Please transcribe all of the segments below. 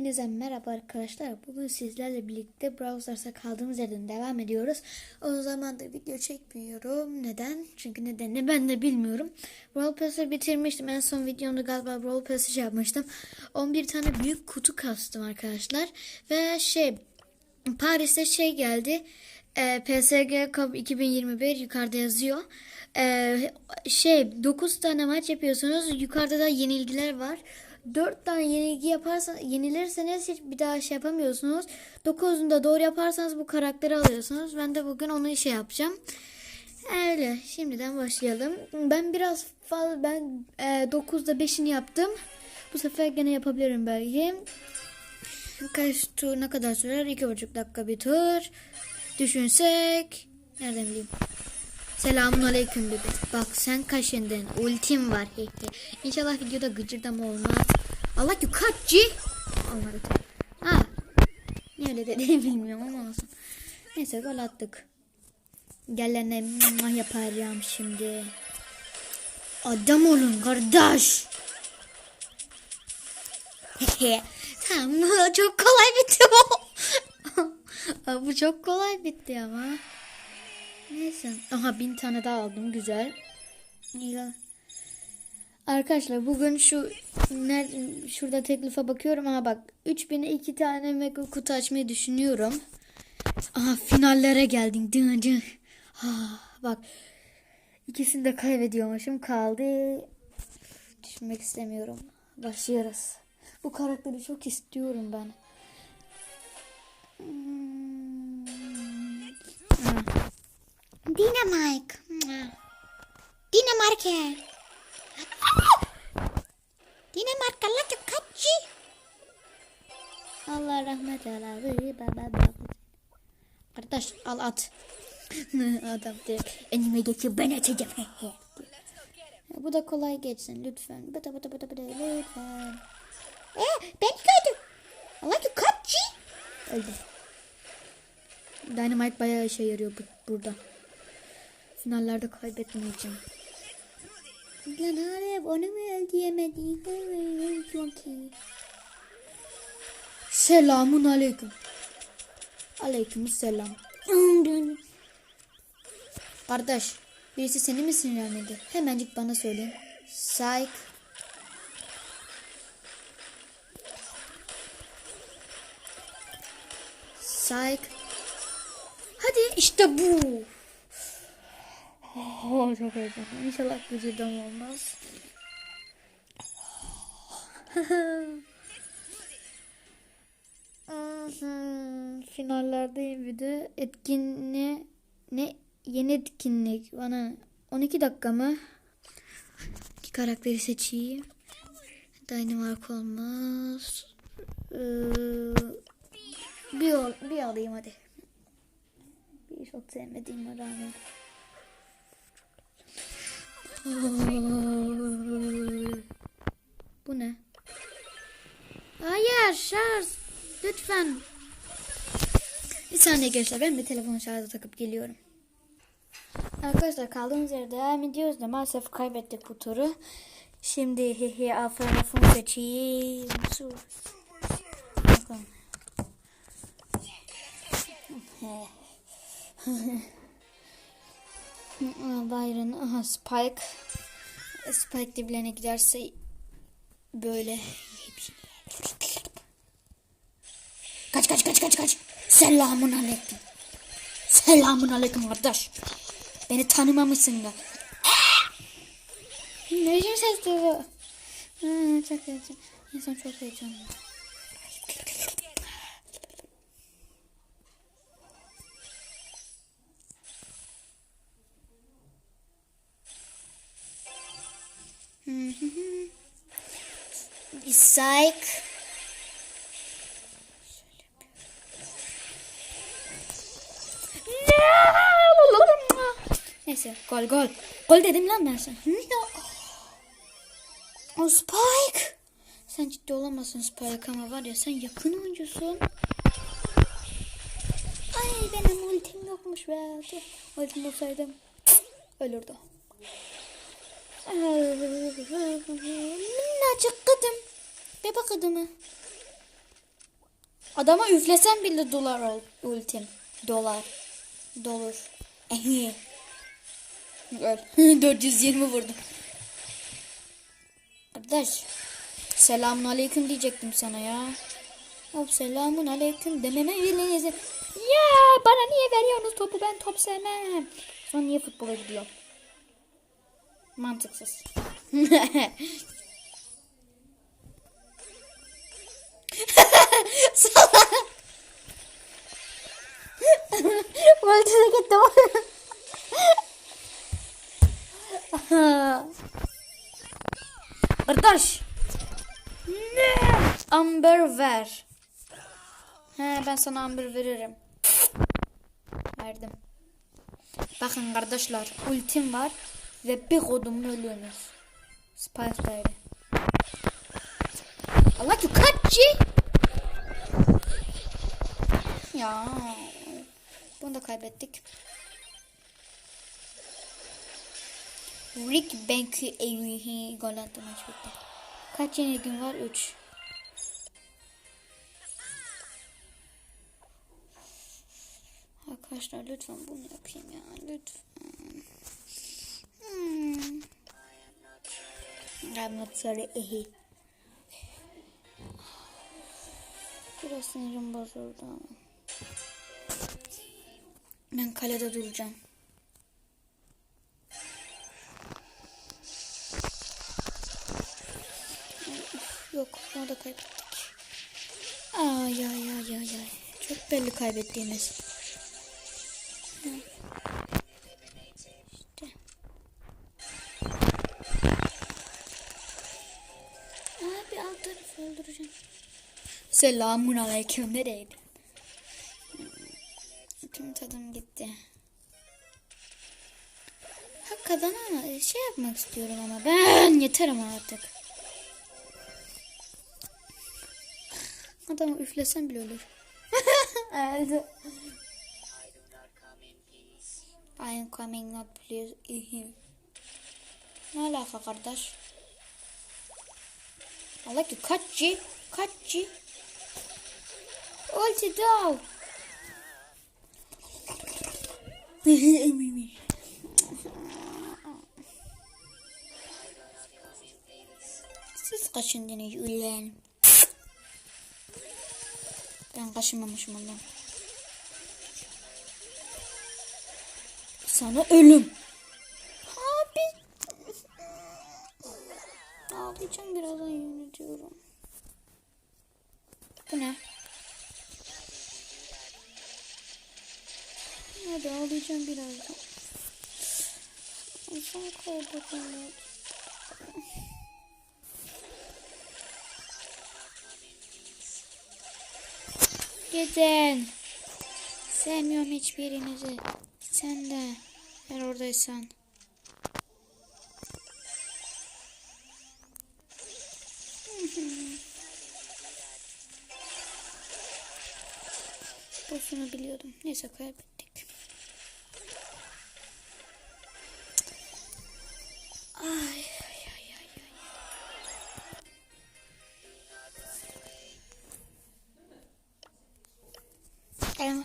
Hepinize merhaba arkadaşlar. Bugün sizlerle birlikte Brawl Stars'a kaldığımız yerden devam ediyoruz. O zaman da video çekmiyorum. Neden? Çünkü nedenini ben de bilmiyorum. Brawl Pass'ı bitirmiştim. En son videomda galiba Brawl Pass'ı şey yapmıştım. 11 tane büyük kutu kastım arkadaşlar. Ve şey Paris'te şey geldi. E, PSG Cup 2021 yukarıda yazıyor. E, şey 9 tane maç yapıyorsunuz. Yukarıda da yenilgiler var. 4 tane yenilgi yaparsan yenilirseniz hiç bir daha şey yapamıyorsunuz. 9'unu da doğru yaparsanız bu karakteri alıyorsunuz. Ben de bugün onu şey yapacağım. Öyle şimdiden başlayalım. Ben biraz fazla ben e, 9'da 5'ini yaptım. Bu sefer gene yapabilirim belki. Kaç tur ne kadar sürer? 2,5 dakika bir tur. Düşünsek. Nereden bileyim? Selamun aleyküm bebek. Bak sen kaşındın. Ultim var. İnşallah videoda gıcırdama olmaz. Allah you kaççı. Olmadı. Ha. Niye öyle dediğini bilmiyorum ama olsun. Neyse gol attık. Gelene yapacağım şimdi. Adam olun kardeş. tamam çok kolay bitti bu. bu çok kolay bitti ama. Neyse. Aha bin tane daha aldım. Güzel. Ya. Arkadaşlar bugün şu nerede, şurada teklife bakıyorum. Aha bak 3000'e iki tane mega kutu açmayı düşünüyorum. Aha finallere geldim. Dın dın. Ah, bak ikisini de kaybediyormuşum. Kaldı. Düşünmek istemiyorum. Başlıyoruz. Bu karakteri çok istiyorum ben. Hmm. Ha. Dynamite. La kaçı. Allah rahmet eylesin. Baba baba. Kardeş al at. Adam direkt önüme geçiyor ben açacağım. Bu da kolay geçsin lütfen. Bıda bıda bıda bıda lütfen. Ee, ben gördüm. Allah kaçı. Öldüm. Dynamite bayağı işe yarıyor bu, burada. Finallerde kaybetmeyeceğim. Lan Arif onu mu iyi. Selamun aleyküm. Aleyküm selam. Kardeş birisi seni mi sinirlendirdi? Hemencik bana söyle. Psych. Psych. Hadi işte bu. Oh, çok heyecanlıyım. İnşallah gıcırdan olmaz. Finallerdeyim bir de etkinliğe ne yeni etkinlik bana 12 dakika mı? İki karakteri seçeyim. Dynamite olmaz. Ee, bir, bir alayım hadi. Bir çok sevmediğime rağmen. Bu ne? Hayır şarj. Lütfen. Bir saniye gençler ben bir telefonu şarja takıp geliyorum. Arkadaşlar kaldığımız yerde devam ediyoruz da maalesef kaybettik bu turu. Şimdi hehe afrafını seçeyim. Bakalım. Byron, aha Spike. Spike diblerine giderse böyle. Kaç kaç kaç kaç kaç. Selamun aleyküm. Selamun aleyküm kardeş. Beni tanımamışsın da. Ne biçim ses bu? Ha, çok heyecan. İnsan çok heyecanlı. Bir psych. Neyse gol gol. Gol dedim lan ben sana. O Spike. Sen ciddi olamazsın Spike ama var ya sen yakın oyuncusun. Ay benim ultim yokmuş be. Ultim olsaydım ölürdü. Minnacık, kadın. Bebek adımı. Adama üflesen bile dolar ol ultim. Dolar. Dolur. Öl. 420 vurdum. Kardeş. Selamun aleyküm diyecektim sana ya. Hop selamun aleyküm dememe bile izin. Ya bana niye veriyorsunuz topu ben top sevmem. Sonra niye futbola gidiyorum? Mantıksız. Volt'a gitti. Kardeş. Ne? Amber ver. He ben sana amber veririm. Verdim. Bakın kardeşler ultim var ve bir kodumla ölüyorsunuz. Spike Diary. Allah ki kaççı. Ya. Bunu da kaybettik. Rick Bank'ı evihi gol attı maç bitti. Kaç yenilgin var? 3. Arkadaşlar lütfen bunu yapayım ya. Lütfen. Hmm. I'm not sorry. Biraz sinirim bozuldu. Ben kalede duracağım. Yok onu da kaybettik. Ay ay ay ay ay. Çok belli kaybettiğimiz. Öldüreceğim. Selamun aleyküm nereydi? Tüm tadım gitti. Hakikaten ama şey yapmak istiyorum ama ben yeter ama artık. Adamı üflesem bile ölür. evet. I am coming not please. Ne alaka kardeş? Allah ki kaççı kaççı. Ulti down. Siz kaşındınız ulan. Ben kaşınmamışım ondan. Sana ölüm. Abi. Ağlayacağım birazdan yemin ediyorum. Bu ne? Hadi ağlayacağım birazdan. Sen kaybedemem. Gidin. Sevmiyorum hiçbirinizi. Sen de. Eğer oradaysan. Boşuna biliyordum. Neyse kaybettik. Ay ay ay.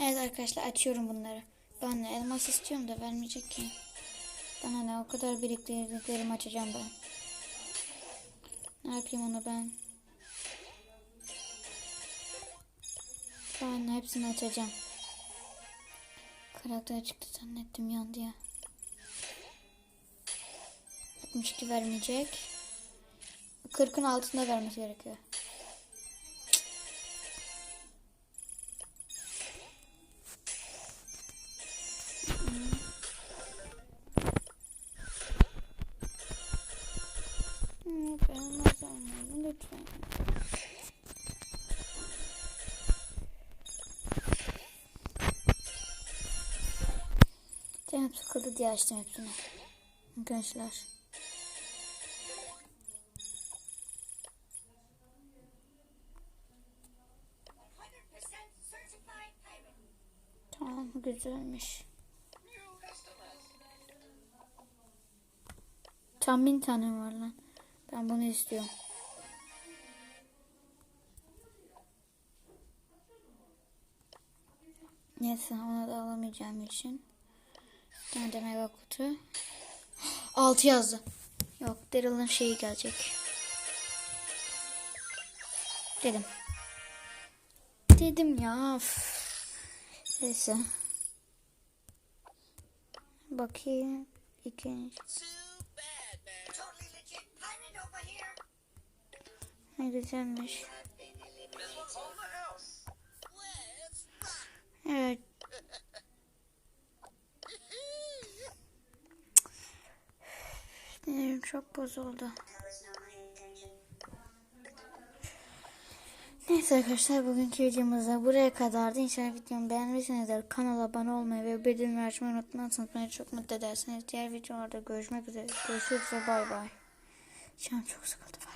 Evet arkadaşlar açıyorum bunları. Ben de elmas istiyorum da vermeyecek ki. Bana ne o kadar biriktirdiklerimi açacağım ben. Ne yapayım onu ben? Ben hepsini açacağım. Karakter çıktı zannettim yandı ya. 62 vermeyecek. 40'ın altında vermesi gerekiyor. Canım sıkıldı diye açtım hepsini. Arkadaşlar. Tamam güzelmiş. Tam bin tane var lan. Ben bunu istiyorum. Neyse onu da alamayacağım için. Bir tane de meyve kutu. 6 yazdı. Yok Daryl'ın şeyi gelecek. Dedim. Dedim ya. üf. Neyse. Bakayım. İkinci. Ne güzelmiş. Evet. Sinirim çok bozuldu. Neyse arkadaşlar bugünkü videomuz da buraya kadardı. İnşallah videomu beğenmişsinizdir. Kanala abone olmayı ve bildirim açmayı unutmazsanız beni çok mutlu edersiniz. Diğer videolarda görüşmek üzere. Görüşürüz ve bay bay. An çok sıkıldı.